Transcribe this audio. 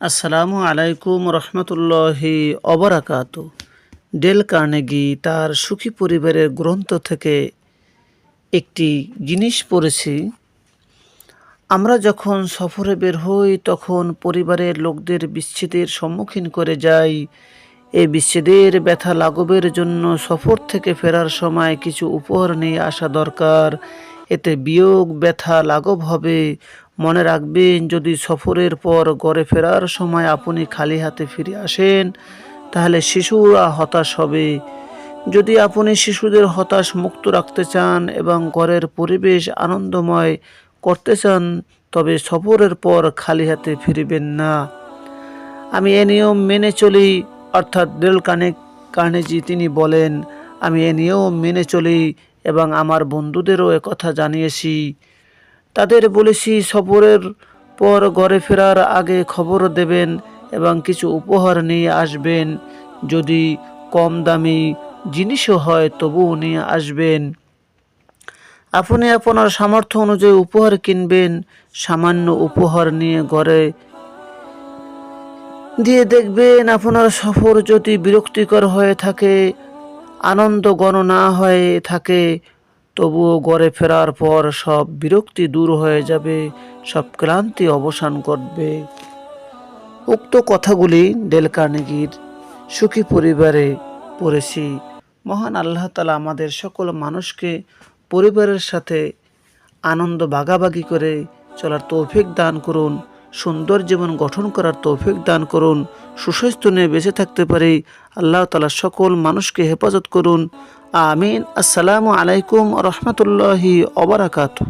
আসসালামু আলাইকুম রহমতুল্লাহি অবরাকাত। ডেল কার্নেগি তার সুখী পরিবারের গ্রন্থ থেকে একটি জিনিস পড়েছি। আমরা যখন সফরে বের হই, তখন পরিবারের লোকদের বিচ্ছেদের সম্মুখীন করে যাই। এই বিচ্ছেদের ব্যথা লাঘবের জন্য সফর থেকে ফেরার সময় কিছু উপহার নিয়ে আসা দরকার। এতে বিয়োগ ব্যথা লাঘব হবে। মনে রাখবেন, যদি সফরের পর ঘরে ফেরার সময় আপনি খালি হাতে ফিরে আসেন, তাহলে শিশুরা হতাশ হবে। যদি আপনি শিশুদের হতাশ মুক্ত রাখতে চান এবং ঘরের পরিবেশ আনন্দময় করতে চান, তবে সফরের পর খালি হাতে ফিরবেন না। আমি এ নিয়ম মেনে চলি, অর্থাৎ ডেল কানে কার্নেজি তিনি বলেন, আমি এ নিয়ম মেনে চলি এবং আমার বন্ধুদেরও কথা জানিয়েছি। তাদের বলেছি, সফরের পর ঘরে ফেরার আগে খবর দেবেন এবং কিছু উপহার নিয়ে আসবেন। যদি কম দামি জিনিসও হয়, তবুও নিয়ে আসবেন। আপনি আপনার সামর্থ্য অনুযায়ী উপহার কিনবেন, সামান্য উপহার নিয়ে ঘরে দিয়ে দেখবেন আপনার সফর যদি বিরক্তিকর হয়ে থাকে আনন্দ গণ না হয়ে থাকে, তবুও ঘরে ফেরার পর সব বিরক্তি দূর হয়ে যাবে, সব ক্লান্তি অবসান করবে উক্ত কথাগুলি ডেল কার্নেগির সুখী পরিবারে পড়েছি। মহান আল্লাহ তালা আমাদের সকল মানুষকে পরিবারের সাথে আনন্দ ভাগাভাগি করে চলার তৌফিক দান করুন। সুন্দর জীবন গঠন করার তৌফিক দান করুন। সুস্বাস্থ্য নিয়ে বেঁচে থাকতে পারি। আল্লাহ তালা সকল মানুষকে হেফাজত করুন। আমিন। আসসালামু আলাইকুম রহমতুল্লাহি অবরাকাতু